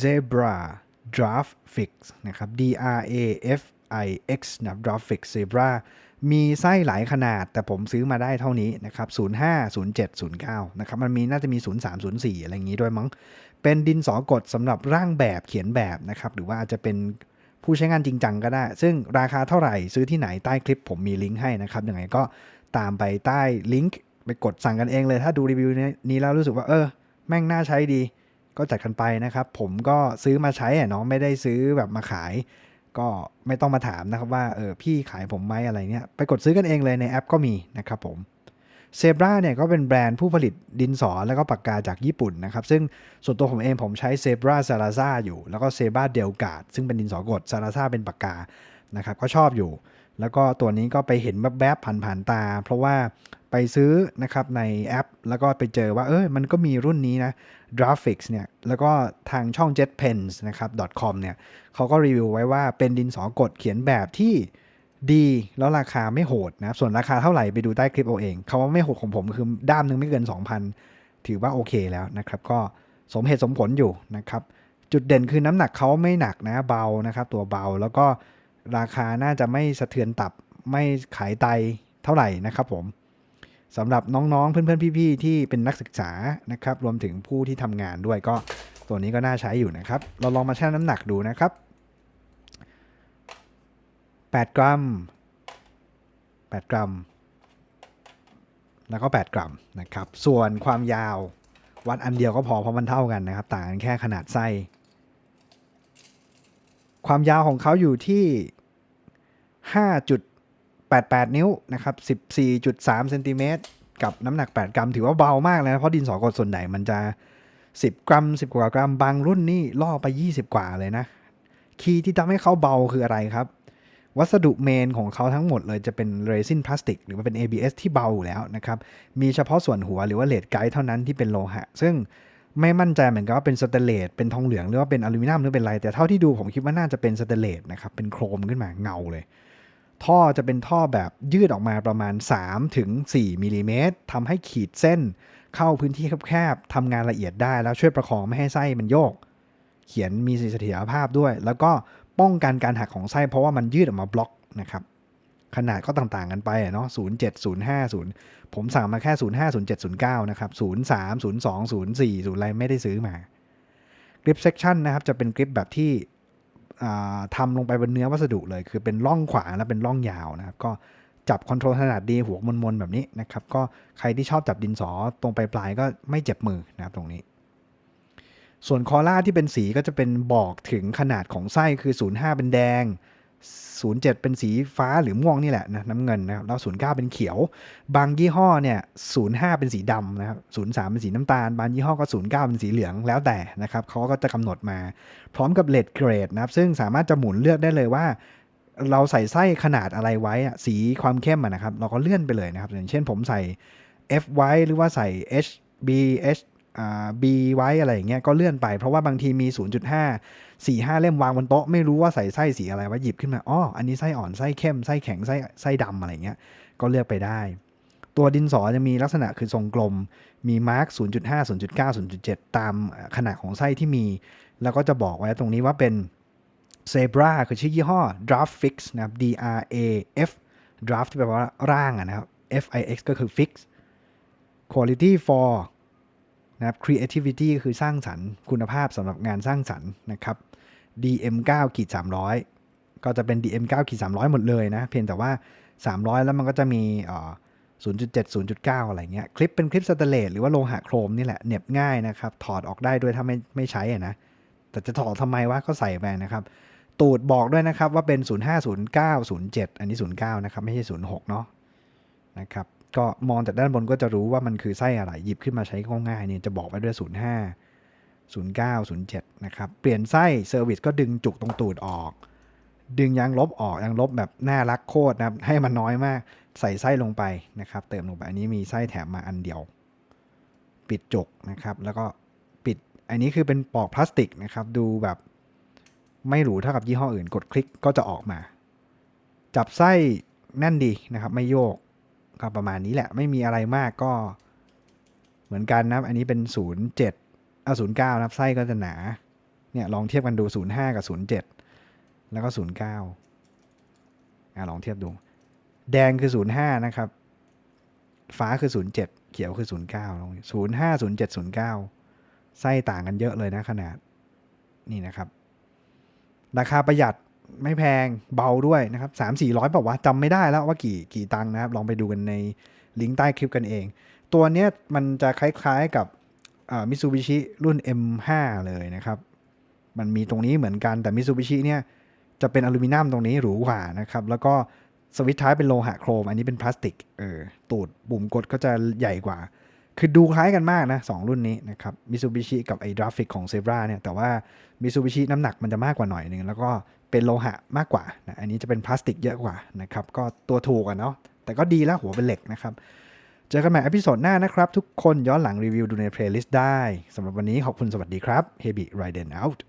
Zebra Draft Fix นะครับ D R A F I X นะครับ Draft Fix Zebra มีไส้หลายขนาด แต่ผมซื้อมาได้เท่านี้นะครับ 05 07 09 นะครับ มันมีน่าจะมี 03 04 อะไรอย่างนี้ด้วยมั้ง เป็นดินสอกดสำหรับร่างแบบเขียนแบบนะครับ หรือว่าอาจจะเป็นผู้ใช้งานจริงจังก็ได้ ซึ่งราคาเท่าไหร่ซื้อที่ไหนใต้คลิปผมมีลิงก์ให้นะครับ ยังไงก็ตามไปใต้ลิงก์ไปกดสั่งกันเองเลย ถ้าดูรีวิวนี้แล้วรู้สึกว่าเออ แม่งน่าใช้ดี ก็จัดกันไปนะครับ ผมก็ซื้อมาใช้เนาะไม่ได้ซื้อแบบมาขาย ก็ไม่ต้องมาถามนะครับว่าเออพี่ขายผมไหมอะไรเนี่ยไปกดซื้อกันเองเลยในแอปก็มีนะครับผมเซบราเนี่ยก็เป็นแบรนด์ผู้ผลิตดินสอแล้วก็ปากกาจากญี่ปุ่นนะครับ ซึ่งส่วนตัวผมเองผมใช้เซบราซาราซาอยู่ แล้วก็เซบราเดลกาดซึ่งเป็นดินสอกดซาราซาเป็นปากกานะครับก็ชอบอยู่ แล้วก็ตัวนี้ก็ไปเห็นแวบๆผ่านๆตา เพราะว่า ไปซื้อนะครับในแอป แล้วก็ไปเจอว่าเออมันก็มีรุ่นนี้นะ Graphics เนี่ย แล้วก็ทางช่อง JetPens นะครับ .com เนี่ยเขาก็รีวิวไว้ว่าเป็นดินสอกดเขียนแบบที่ดีแล้วราคาไม่โหดนะ ส่วนราคาเท่าไหร่ไปดูใต้คลิปเอาเองคาว่าไม่โหดของผมคือด้ามหนึงไม่เกิน 2,000 ถือว่าโอเคแล้วนะครับ ก็สมเหตุสมผลอยู่นะครับ จุดเด่นคือน้ำหนักเขาไม่หนักนะเบานะครับ ตัวเบาแล้วก็ราคาน่าจะไม่สะเทือนตับไม่ขายไตเท่าไหร่นะครับผม สำหรับน้องๆ เพื่อนๆ พี่ๆ ที่เป็นนักศึกษานะครับ รวมถึงผู้ที่ทำงานด้วยก็ตัวนี้ก็น่าใช้อยู่นะครับ เราลองมาชั่งน้ำหนักดูนะครับ 8 กรัม 8 กรัม แล้วก็ 8 กรัมนะครับ ส่วนความยาววัดอันเดียวก็พอเพราะมันเท่ากันนะครับ ต่างกันแค่ขนาดไส้ ความยาวของเขาอยู่ที่ 88 นิ้วนะครับ 14.3เซนติเมตรกับน้ำหนัก 8 กรัม ถือว่าเบามากเลยนะเพราะดินสอกดส่วนใหญ่มันจะ 10 กรัม 10 กว่ากรัม บางรุ่นนี่ล่อไป 20 กว่าเลยนะ คีย์ที่ทำให้เขาเบาคืออะไรครับ วัสดุเมนของเขาทั้งหมดเลยจะเป็นเรซินพลาสติก หรือว่าเป็น ABS ที่เบาอยู่แล้วนะครับ มีเฉพาะส่วนหัวหรือว่าเลดไกด์เท่านั้นที่เป็นโลหะ ซึ่งไม่มั่นใจเหมือนกันว่าเป็นสเตเลสเป็นทองเหลืองหรือว่าเป็นอลูมิเนียมหรือเป็นอะไร แต่เท่าที่ดูผมคิดว่าน่าจะเป็นสเตเลสนะครับ เป็นโครมขึ้นมาเงาเลย ท่อจะเป็นท่อแบบยืดออกมาประมาณ3ถึง4มิลลิเมตรทำให้ขีดเส้น เข้าพื้นที่แคบๆทำงานละเอียดได้แล้วช่วยประคองไม่ให้ไส้มันโยก เขียนมีเสถียรภาพด้วย แล้วก็ป้องกันการหักของไส้เพราะว่ามันยืดออกมาบล็อกนะครับขนาดก็ต่างๆกันไปอะเนาะ0 7 0 5 0 ผมสั่งมาแค่ 0 5 0 7 0 9 นะครับ 0 3 0 2 0 4 0อะไรไม่ได้ซื้อมา กริปเซ c ชันนะครับ จะเป็นกริปแบบที่ ทำทำลงไปบนเนื้อวัสดุเลย คือเป็นร่องขวางและเป็นร่องยาวนะครับ ก็จับคอนโทรลขนาดดีหัวมนๆแบบนี้นะครับ ก็ใครที่ชอบจับดินสอตรงปลายๆก็ไม่เจ็บมือนะครับตรงนี้ ส่วนคอล่าที่เป็นสีก็จะเป็นบอกถึงขนาดของไส้คือ 05 เป็นแดง 07 เป็นสีฟ้าหรือม่วงนี่แหละนะน้ำเงินนะครับแล้ว 09 เป็นเขียว บางยี่ห้อเนี่ย 05 เป็นสีดำนะครับ 03 เป็นสีน้ำตาล บางยี่ห้อก็ 09 เป็นสีเหลืองแล้วแต่นะครับเขาก็จะกำหนดมา พร้อมกับเลดเกรดนะครับ ซึ่งสามารถจะหมุนเลือกได้เลยว่า เราใส่ไส้ขนาดอะไรไว้สีความเข้มนะครับ เราก็เลื่อนไปเลยนะครับ อย่างเช่นผมใส่ F ไว้หรือว่าใส่ H B H B ไว้อะไรอย่างเงี้ยก็เลื่อนไปเพราะว่าบางทีมี 0.5 4 5 เล่มวางบนโต๊ะไม่รู้ว่าใส่ไส้สีอะไรไว้หยิบขึ้นมาอ๋ออันนี้ไส้อ่อนไส้เข้มไส้แข็งไส้ไส้ดำอะไรเงี้ยก็เลือกไปได้ ตัวดินสอจะมีลักษณะคือทรงกลม มีมาร์ก0.5 0.9 0.7 ตามขนาดของไส้ที่มี แล้วก็จะบอกไว้ตรงนี้ว่าเป็น Zebra คือชื่อยี่ห้อ Draft Fix นะครับ D R A F Draft ที่แปลว่าร่างนะครับ F I X ก็คือ Fix Quality for นะครับ Creativity คือสร้างสรรค์คุณภาพสำหรับงานสร้างสรรค์นะครับ DM9 ขีด300 ก็จะเป็น DM9 ขีด300 หมดเลยนะ เพียงแต่ว่า 300 แล้วมันก็จะมีอ่0.7 0.9 อะไรเงี้ย คลิปเป็นคลิปสแตนเลสหรือว่าโลหะโครมนี่แหละเน็บง่ายนะครับ ถอดออกได้ด้วยถ้าไม่ไม่ใช้อะนะ แต่จะถอดทำไมวะก็ใส่ไปนะครับ ตูดบอกด้วยนะครับว่าเป็น 0509 07 อันนี้ 09 นะครับ ไม่ใช่ 06 เนาะนะครับ ก็มองจากด้านบนก็จะรู้ว่ามันคือไส้อะไรหยิบขึ้นมาใช้ก็ง่ายเนี่ยจะบอกไว้ด้วย 05 09 07 นะครับ เปลี่ยนไส้เซอร์วิสก็ดึงจุกตรงตูดออก ดึงยางลบออกยางลบแบบน่ารักโคตรนะครับ ให้มันน้อยมากใส่ไส้ลงไปนะครับ เติมลงไปอันนี้มีไส้แถมมาอันเดียว ปิดจุกนะครับ แล้วก็ปิดอันนี้คือเป็นปลอกพลาสติกนะครับ ดูแบบไม่หรูเท่ากับยี่ห้ออื่นกดคลิกก็จะออกมา จับไส้แน่นดีนะครับ ไม่โยก ก็ประมาณนี้แหละ ไม่มีอะไรมากก็เหมือนกันนะ อันนี้เป็น07เอา09นะครับไส้ก็จะหนา เนี่ยลองเทียบกันดู05กับ07แล้วก็09อะลองเทียบดู แดงคือ05นะครับ ฟ้าคือ07เขียวคือ09ลอง05 07 09ไส้ต่างกันเยอะเลยนะขนาด นี่นะครับ ราคาประหยัด ไม่แพงเบาด้วยนะครับสามสี่ร้อยบอกว่าจำไม่ได้แล้วว่ากี่กี่ตังค์นะครับ ลองไปดูกันในลิงก์ใต้คลิปกันเอง ตัวเนี้ยมันจะคล้ายๆกับมิ t ซูบิชิรุ่น M5 เลยนะครับ มันมีตรงนี้เหมือนกันแต่มิ t ซูบิชิเนี่ยจะเป็นอลูมิเนียมตรงนี้หรูกว่านะครับ แล้วก็สวิตช์ท้ายเป็นโลหะโครม อันนี้เป็นพลาสติกเออตูดปุ่มกดก็จะใหญ่กว่า คือดูคล้ายกันมากนะสองรุ่นนี้นะครับมิซูบิชิกับไอ้ดราฟิกของเซบราเนี่ยแต่ว่ามิซูบิชิน้ำหนักมันจะมากกว่าหน่อยหนึ่งแล้วก็เป็นโลหะมากกว่านะอันนี้จะเป็นพลาสติกเยอะกว่านะครับก็ตัวถูกอะเนาะแต่ก็ดีแล้วหัวเป็นเหล็กนะครับเจอกันใหม่อพิโซดหน้านะครับ ทุกคนย้อนหลังรีวิวดูในเพลย์ลิสต์ได้สำหรับวันนี้ขอบคุณสวัสดีครับ Heavy Riden out